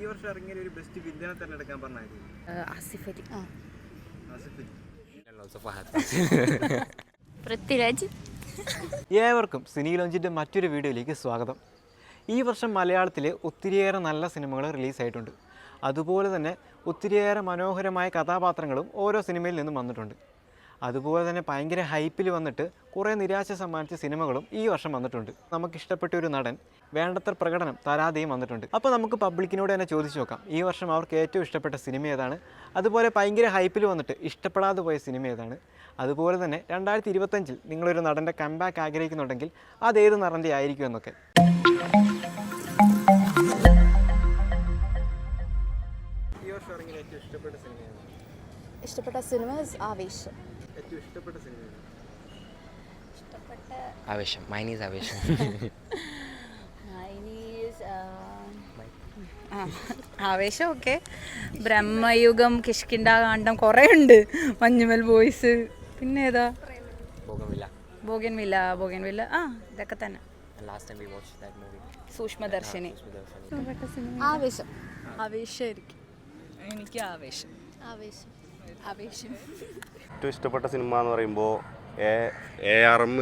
ഈ വർഷം ഇറങ്ങിയ ഒരു ബെസ്റ്റ് വില്ലനെ തിരഞ്ഞെടുക്കാൻ പറഞ്ഞായിരുന്നു ആസിഫ് അലി. ആസിഫ് അലി. പൃഥ്വിരാജ്. ഏവർക്കും സിനി ലോഞ്ചിന്റെ മറ്റൊരു വീഡിയോയിലേക്ക് സ്വാഗതം. ഈ വർഷം മലയാളത്തിൽ ഒത്തിരിയേറെ നല്ല സിനിമകൾ റിലീസായിട്ടുണ്ട്. അതുപോലെ തന്നെ ഒത്തിരിയേറെ മനോഹരമായ കഥാപാത്രങ്ങളും ഓരോ സിനിമയിൽ നിന്നും വന്നിട്ടുണ്ട്. അതുപോലെ തന്നെ ഭയങ്കര ഹൈപ്പിൽ വന്നിട്ട് കുറേ നിരാശ സമ്മാനിച്ച സിനിമകളും ഈ വർഷം വന്നിട്ടുണ്ട്. നമുക്ക് ഇഷ്ടപ്പെട്ട ഒരു നടൻ വേണ്ടത്ര പ്രകടനം തരാതെയും വന്നിട്ടുണ്ട്. അപ്പോൾ നമുക്ക് പബ്ലിക്കിനോട് തന്നെ ചോദിച്ചു നോക്കാം. ഈ വർഷം അവർക്ക് ഏറ്റവും ഇഷ്ടപ്പെട്ട സിനിമ ഏതാണ്? അതുപോലെ ഭയങ്കര ഹൈപ്പിൽ വന്നിട്ട് ഇഷ്ടപ്പെടാതെ പോയ സിനിമ ഏതാണ്? അതുപോലെ തന്നെ രണ്ടായിരത്തി ഇരുപത്തഞ്ചിൽ നിങ്ങളൊരു നടന്റെ കംബാക്ക് ആഗ്രഹിക്കുന്നുണ്ടെങ്കിൽ അതേത് നടന്റെ ആയിരിക്കും എന്നൊക്കെ. ഈ സിനിമ ഇറങ്ങിയ ഏറ്റവും ഇഷ്ടപ്പെട്ട സിനിമ ഇഷ്ടപ്പെട്ട ആവേശം മൈനീസ് ആവേശം. ആവേശം ഒക്കെ ബ്രഹ്മയുഗം കിഷ്കിണ്ടാകാന്ഡം കുറേ ഉണ്ട്. മഞ്ഞുമൽ ബോയ്സ്. പിന്നെ ഏതാ? ബോഗൻവില്ല ബോഗൻ വില്ല ആ ഇതൊക്കെ തന്നെ. സൂക്ഷ്മദർശിനി ആവേശം. ആവേശമായിരിക്കും. എനിക്ക് ആവേശം. ആവേശം. ആവേശം. ഏറ്റവും ഇഷ്ടപ്പെട്ട സിനിമ എന്ന് പറയുമ്പോൾ എ എ ആർ എം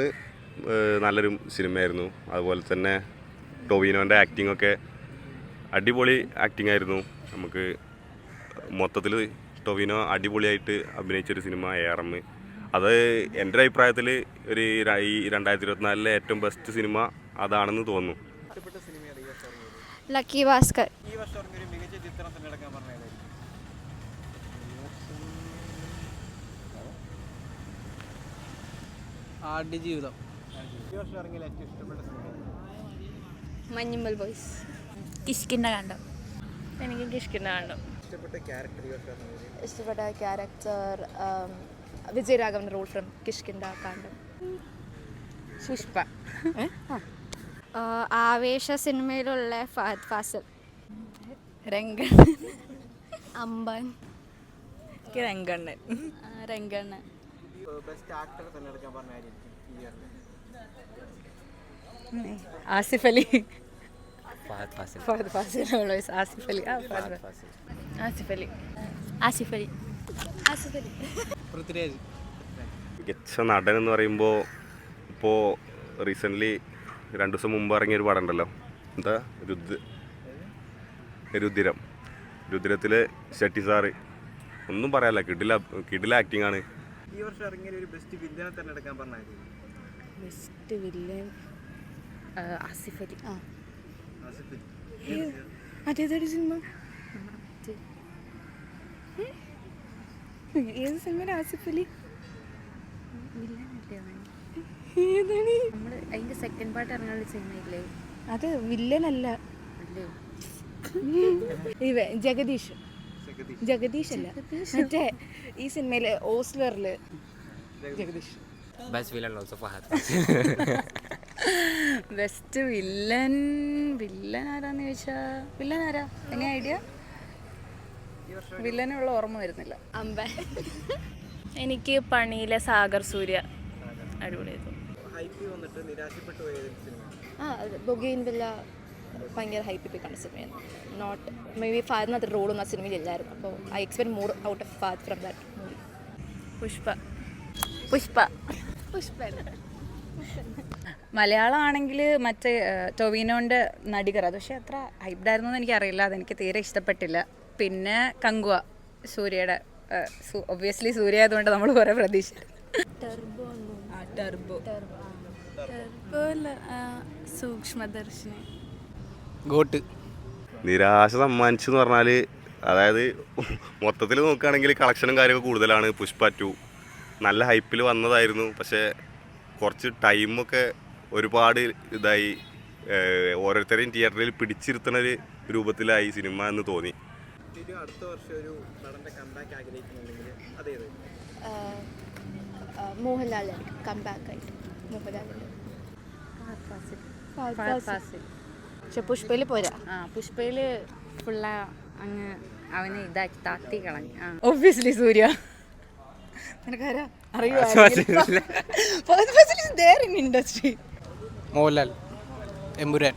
നല്ലൊരു സിനിമയായിരുന്നു അതുപോലെ തന്നെ ടൊവിനോന്റെ ആക്ടിംഗ് ഒക്കെ അടിപൊളി ആക്ടിംഗ് ആയിരുന്നു. നമുക്ക് മൊത്തത്തിൽ ടൊവിനോ അടിപൊളിയായിട്ട് അഭിനയിച്ചൊരു സിനിമ എ ആർ എം അത് എന്റെ ഒരു അഭിപ്രായത്തിൽ ഒരു ഈ രണ്ടായിരത്തി ഇരുപത്തിനാലിലെ ഏറ്റവും ബെസ്റ്റ് സിനിമ അതാണെന്ന് തോന്നുന്നു. ലക്കി ഭാസ്കർ ഈ വർഷം ഒരു മികച്ച ചിത്രം തിരഞ്ഞെടുക്കാൻ പറഞ്ഞാൽ ആദ്യ ജീവിതം. ബോയ്സ്. ബോയ്സ് കിഷ്കിണ്ടാകാന്ഡം എനിക്ക് കിഷ്കിന്റെ ഇഷ്ടപ്പെട്ട ക്യാരക്ടർ ഈ ഇഷ്ടപ്പെട്ട ക്യാരക്ടർ വിജയരാഘവൻ റോൾ ഫ്രം കിഷ്കിന്റെ കാണ്ടം. പുഷ്പ. ആവേശ സിനിമയിലുള്ള ഫഹദ് ഫാസിൽ. രംഗൺ അമ്പൻ രംഗണ്ണൻ. രംഗണ്ണൻ. ബെസ്റ്റ് ആക്ടർ തിരഞ്ഞെടുക്കാൻ പറഞ്ഞായിരിക്കും ഈ ഇയറിൽ ആസിഫ് അലി. ഫഹദ് ഫാസിൽ. ഫഹദ് ഫാസിൽ always ആസിഫ് അലി. ആ ഫഹദ് ഫാസിൽ. ആസിഫ് അലി. ആസിഫ് അലി. ആസിഫ് അലി. പൃഥ്വിരാജ്. മികച്ച നടൻ എന്ന് പറയുമ്പോൾ ഇപ്പോൾ റീസെന്റ്ലി രണ്ട് ദിവസം മുമ്പ് ഇറങ്ങിയ ഒരു പടം ഉണ്ടല്ലോ. എന്താ? രുദ് രുദ്രം. രുദ്രത്തിൽ ഷെട്ടി സാറ്. ഒന്നും പറയാല്ല കിടില കിടില ആക്ടിങ് ആണ്. ഈ വർഷം ഇറങ്ങിയ ഒരു ബെസ്റ്റ് വില്ലനെ തിരഞ്ഞെടുക്കാൻ പറഞ്ഞു ബെസ്റ്റ് വില്ലൻ ആസിഫ് അലി. ആ. ആസിഫ് അലി. അതേതൊരു സിനിമ? ഏത് സിനിമ ആസിഫ് അലി? ഏതാണ്? നമ്മൾ അതിന്റെ സെക്കൻഡ് പാർട്ട് ഇറങ്ങാനുള്ള സിനിമയില്ലേ? അത് വില്ലനല്ല ഇവ ജഗദീഷ്. ജഗദീഷ്. അല്ല മറ്റേ ഈ സിനിമയിലെ ഓസ്ലറിൽ Jagadish best villain also Fahadh best villain villain ആരാന്ന് ചോദിച്ചാ? വില്ലൻ ആരാ? എങ്ങനെ ഐഡിയ വില്ലനുള്ള ഓർമ്മ വരുന്നില്ല. അമ്പ എനിക്ക് പണിയിലെ സാഗർ സൂര്യ അടിപൊളിയായിരുന്നു. ആ ബൊഗെയിൻ വില്ല ഭയങ്കര കണ്ട സിനിമയായിരുന്നു നോട്ട് മേ ബി ഫാദറിന് അത് റോളൊന്നും ആ സിനിമയിൽ ഇല്ലായിരുന്നു. അപ്പോൾ I expect more out of Fahadh from that movie Pushpa. Pushpa. Pushpa Malayalam ആണെങ്കിൽ മറ്റേ ടൊവിനോന്റെ നടികർ. അത് പക്ഷേ അത്ര ഹൈബ്ഡായിരുന്നു എന്ന് എനിക്കറിയില്ല. അതെനിക്ക് തീരെ ഇഷ്ടപ്പെട്ടില്ല. പിന്നെ കങ്കുവ സൂര്യയുടെ ഒബ്വിയസ്ലി സൂര്യ ആയതുകൊണ്ട് നമ്മൾ കുറേ പ്രതീക്ഷ ടർബോ സൂക്ഷ്മദർശിനി. ഗോട്ട് നിരാശ സമ്മാനിച്ചു എന്ന് പറഞ്ഞാൽ അതായത് മൊത്തത്തിൽ നോക്കുകയാണെങ്കിൽ കളക്ഷനും കാര്യമൊക്കെ കൂടുതലാണ്. പുഷ്പ ടു. നല്ല ഹൈപ്പിൽ വന്നതായിരുന്നു. പക്ഷേ കുറച്ച് ടൈമൊക്കെ ഒരുപാട് ഇതായി. ഓരോരുത്തരെയും തിയേറ്ററിൽ പിടിച്ചിരുത്തുന്ന ഒരു രൂപത്തിലായി സിനിമ എന്ന് തോന്നി. അടുത്ത വർഷം ഒരു നടന്റെ ആഗ്രഹിക്കുന്നുണ്ടെങ്കിൽ മോഹൻലാൽ കംബാക്ക് ആയിട്ട്. മോഹൻലാലിന്റെ പക്ഷെ പുഷ്പയിൽ പോരാ. ആ പുഷ്പയിൽ ഫുള്ള അങ്ങ് അവനെ ഇതാക്കി താത്തി കളഞ്ഞു. ഒബ്വിയസ്ലി സൂര്യ. നിനക്കാരാ? ഇൻഡസ്ട്രി മോഹൻലാൽ എമ്പുരാൻ.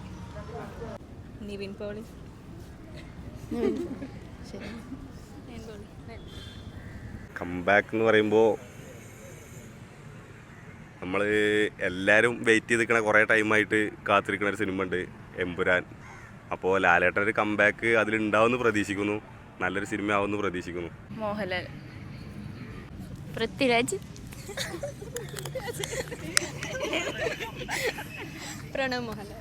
നിവിൻ പോളി. ശരി. കംബാക്ക് എന്ന് പറയുമ്പോൾ നമ്മൾ എല്ലാവരും വെയിറ്റ് ചെയ്ത് നിൽക്കണ കുറേ ടൈമായിട്ട് കാത്തിരിക്കുന്ന ഒരു സിനിമ ഉണ്ട്. എമ്പുരാൻ. അപ്പോൾ ലാലേട്ടൻ ഒരു കംബാക്ക് അതിലുണ്ടാവുമെന്ന് പ്രതീക്ഷിക്കുന്നു. നല്ലൊരു സിനിമ ആവുമെന്ന് പ്രതീക്ഷിക്കുന്നു. മോഹൻലാൽ. പൃഥ്വിരാജ്. പ്രണവ് മോഹൻലാൽ.